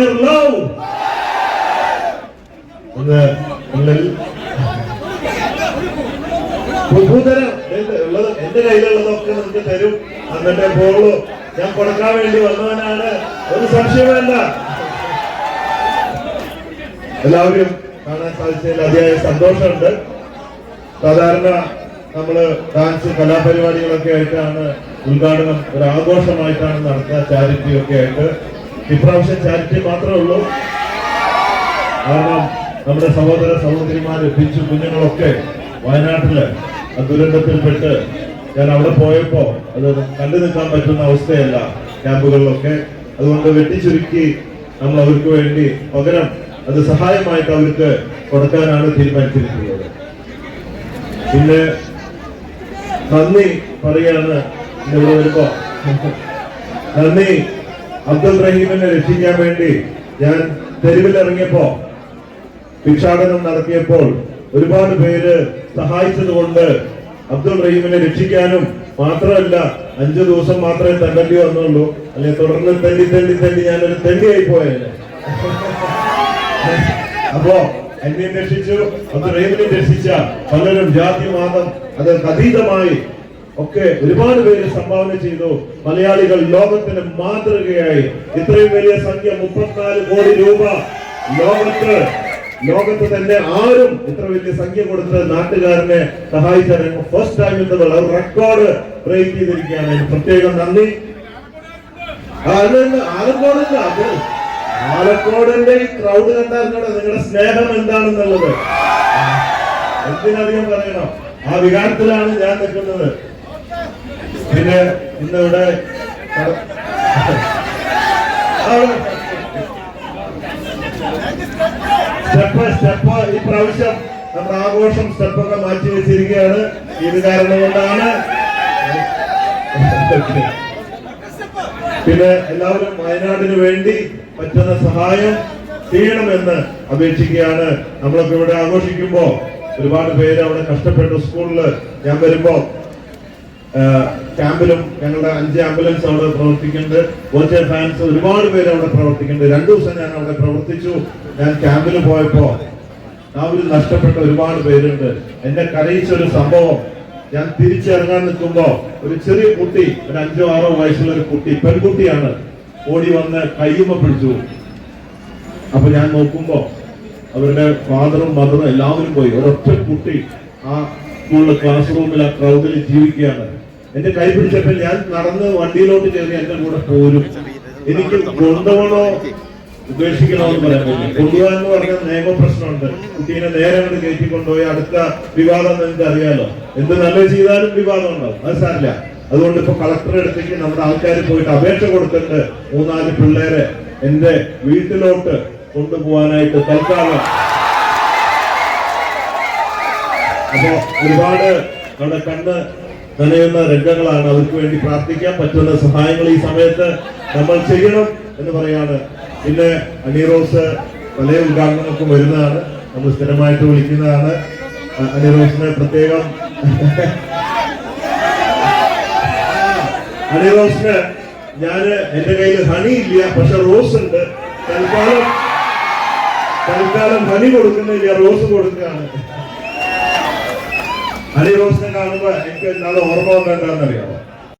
Here love ഉള്ളത് എന്റെ കയ്യിലുള്ളതൊക്കെ നിങ്ങൾക്ക് തരും. എന്നിട്ടേ പോകുള്ളൂ ഞാൻ കൊടുക്കാൻ വേണ്ടി വന്നവനാണ്. ഒരു സംശയം എല്ലാവരും കാണാൻ സാധിച്ചതിൽ അതിയായ സന്തോഷമുണ്ട്. സാധാരണ നമ്മൾ ഡാൻസ് കലാപരിപാടികളൊക്കെ ആയിട്ടാണ് ഉദ്ഘാടനം ഒരു ആഘോഷമായിട്ടാണ് നടത്തുക ചാരിറ്റി ഒക്കെ ആയിട്ട്. ഇപ്രാവശ്യം ചാരിറ്റി മാത്രമേ ഉള്ളൂ. കാരണം നമ്മുടെ സഹോദര സഹോദരിമാര് പിച്ചു കുഞ്ഞുങ്ങളൊക്കെ വയനാട്ടിൽ ദുരന്തത്തിൽപ്പെട്ട് ഞാൻ അവിടെ പോയപ്പോ അത് കണ്ടു നിൽക്കാൻ പറ്റുന്ന അവസ്ഥയല്ല ക്യാമ്പുകളിലൊക്കെ. അതുകൊണ്ട് വെട്ടിച്ചുരുക്കി നമ്മൾ അവർക്ക് വേണ്ടി പകരം അത് സഹായമായിട്ട് അവർക്ക് കൊടുക്കാനാണ് തീരുമാനിച്ചിരിക്കുന്നത്. പിന്നെ നന്ദി പറയാണ് ഇവിടെ വരുമ്പോ. നന്ദി. അബ്ദുൾ റഹീമിനെ രക്ഷിക്കാൻ വേണ്ടി ഞാൻ തെരുവിലിറങ്ങിയപ്പോ ഭിക്ഷാടനം നടത്തിയപ്പോൾ ഒരുപാട് പേര് സഹായിച്ചതുകൊണ്ട് അബ്ദുൾ റഹീമിനെ രക്ഷിക്കാനും മാത്രമല്ല അഞ്ചു ദിവസം മാത്രമേ തണ്ടേണ്ടി വന്നുള്ളൂ. അല്ലെ തുടർന്ന് തെണ്ടി തെണ്ടി തെണ്ടി ഞാനൊരു തെണ്ടിയായി പോയല്ലേ അപ്പോ എന്നെ രക്ഷിച്ചു അബ്ദുൾ റഹീമിനെ രക്ഷിച്ച പലരും ജാതി മാതം അത് അതീതമായി ഒക്കെ ഒരുപാട് പേര് സംഭാവന ചെയ്തു. മലയാളികൾ ലോകത്തിന് മാതൃകയായി. ഇത്രയും വലിയ സംഖ്യ മുപ്പത്തിനാല് കോടി രൂപ ലോകത്ത് ലോകത്ത് തന്നെ ആരും ഇത്ര വലിയ സംഖ്യ കൊടുത്ത് നാട്ടുകാരനെ സഹായിച്ചാൽ ഫസ്റ്റ് ടൈം എന്നുള്ള ദ റെക്കോർഡ് ബ്രേക്ക് ചെയ്തിരിക്കുകയാണ്. പ്രത്യേകം നന്ദി. ആലക്കോടല്ല അത് ആലക്കോടിന്റെ ഈ ക്രൗഡ് കണ്ടാൽ കണ്ടോ നിങ്ങളുടെ സ്നേഹം എന്താണെന്നുള്ളത്? എന്തിനധികം പറയണം? ആ വികാരത്തിലാണ് ഞാൻ നിൽക്കുന്നത്. പിന്നെ ഇന്നിവിടെ സ്റ്റെപ്പ് സ്റ്റെപ്പ് ഈ പ്രാവശ്യം നമ്മുടെ ആഘോഷം സ്റ്റെപ്പൊക്കെ മാറ്റി വെച്ചിരിക്കുകയാണ്. ഇത് കാരണം കൊണ്ടാണ്. പിന്നെ എല്ലാവരും വയനാടിന് വേണ്ടി പറ്റുന്ന സഹായം ചെയ്യണമെന്ന് അപേക്ഷിക്കുകയാണ്. നമ്മളൊക്കെ ഇവിടെ ആഘോഷിക്കുമ്പോ ഒരുപാട് പേര് അവിടെ കഷ്ടപ്പെട്ടു സ്കൂളിൽ ഞാൻ വരുമ്പോ ആ, ക്യാമ്പിലും ഞങ്ങളുടെ അഞ്ച് ആംബുലൻസ് അവിടെ പ്രവർത്തിക്കുന്നുണ്ട്. വോച്ചർ ഫാൻസ് ഒരുപാട് പേര് അവിടെ പ്രവർത്തിക്കുന്നുണ്ട്. രണ്ടു ദിവസം ഞാൻ അവിടെ പ്രവർത്തിച്ചു. ഞാൻ ക്യാമ്പിൽ പോയപ്പോ രാവിലെ നഷ്ടപ്പെട്ട ഒരുപാട് പേരുണ്ട്. എന്നെ കരയിച്ച ഒരു സംഭവം. ഞാൻ തിരിച്ചിറങ്ങാൻ നിൽക്കുമ്പോ ഒരു ചെറിയ കുട്ടി ഒരു അഞ്ചോ ആറോ വയസ്സുള്ള ഒരു കുട്ടി പെൺകുട്ടിയാണ് ഓടി വന്ന് കയ്യുമ്മ പിടിച്ചു. അപ്പൊ ഞാൻ നോക്കുമ്പോ അവരുടെ ഫാദറും മദറും എല്ലാവരും പോയി. ഒരൊറ്റ കുട്ടി ആ സ്കൂളിലെ ക്ലാസ് റൂമിൽ ആ ക്രൗഡിൽ ജീവിക്കുകയാണ്. എന്റെ കൈ പിടിച്ചപ്പോൾ ഞാൻ നടന്ന് വണ്ടിയിലോട്ട് കയറി എന്റെ കൂടെ പോരും. എനിക്ക് കൊണ്ടുപോകണോ ഉപേക്ഷിക്കണോ എന്ന് പറയാൻ പറ്റില്ല. കൊണ്ടുപോകാൻ എന്ന് പറഞ്ഞാൽ നിയമപ്രശ്നമുണ്ട് കുട്ടീനെ നേരെ അങ്ങോട്ട് കയറ്റി കൊണ്ടുപോയി അടുത്ത വിവാദം നിങ്ങൾക്ക് അറിയാലോ. എന്ത് നല്ല ചെയ്താലും വിവാദം ഉണ്ടാവും. അത് സാരില്ല. അതുകൊണ്ട് ഇപ്പൊ കളക്ടറെ അടുത്തേക്ക് നമ്മുടെ ആൾക്കാർ പോയിട്ട് അപേക്ഷ കൊടുത്തിട്ട് മൂന്നാൽ പിള്ളേരെ എന്റെ വീട്ടിലോട്ട് കൊണ്ടുപോകാനായിട്ട് തൽക്കാലം. അപ്പോ ഒരുപാട് അവിടെ കണ്ട് നനയുന്ന രംഗങ്ങളാണ് അവർക്ക് വേണ്ടി പ്രാർത്ഥിക്കാൻ പറ്റുന്ന സഹായങ്ങൾ ഈ സമയത്ത് നമ്മൾ ചെയ്യണം എന്ന് പറയാണ്. പിന്നെ അനിറോസ് പല ഉദ്ഘാടനങ്ങൾക്കും വരുന്നതാണ്. നമ്മൾ സ്ഥിരമായിട്ട് വിളിക്കുന്നതാണ്. അനിറോസിനെ പ്രത്യേകം അനിറോസിന് ഞാൻ എന്റെ കയ്യിൽ ഹണി ഇല്ല പക്ഷെ റോസ് ഉണ്ട്. തൽക്കാലം തൽക്കാലം ഹണി കൊടുക്കുന്നില്ല റോസ് കൊടുക്കുകയാണ്. ഹണി റോസിനെ കാണുമ്പോൾ എനിക്ക് എന്താണ് ഓർമ്മ വന്നെന്താണെന്നറിയാമോ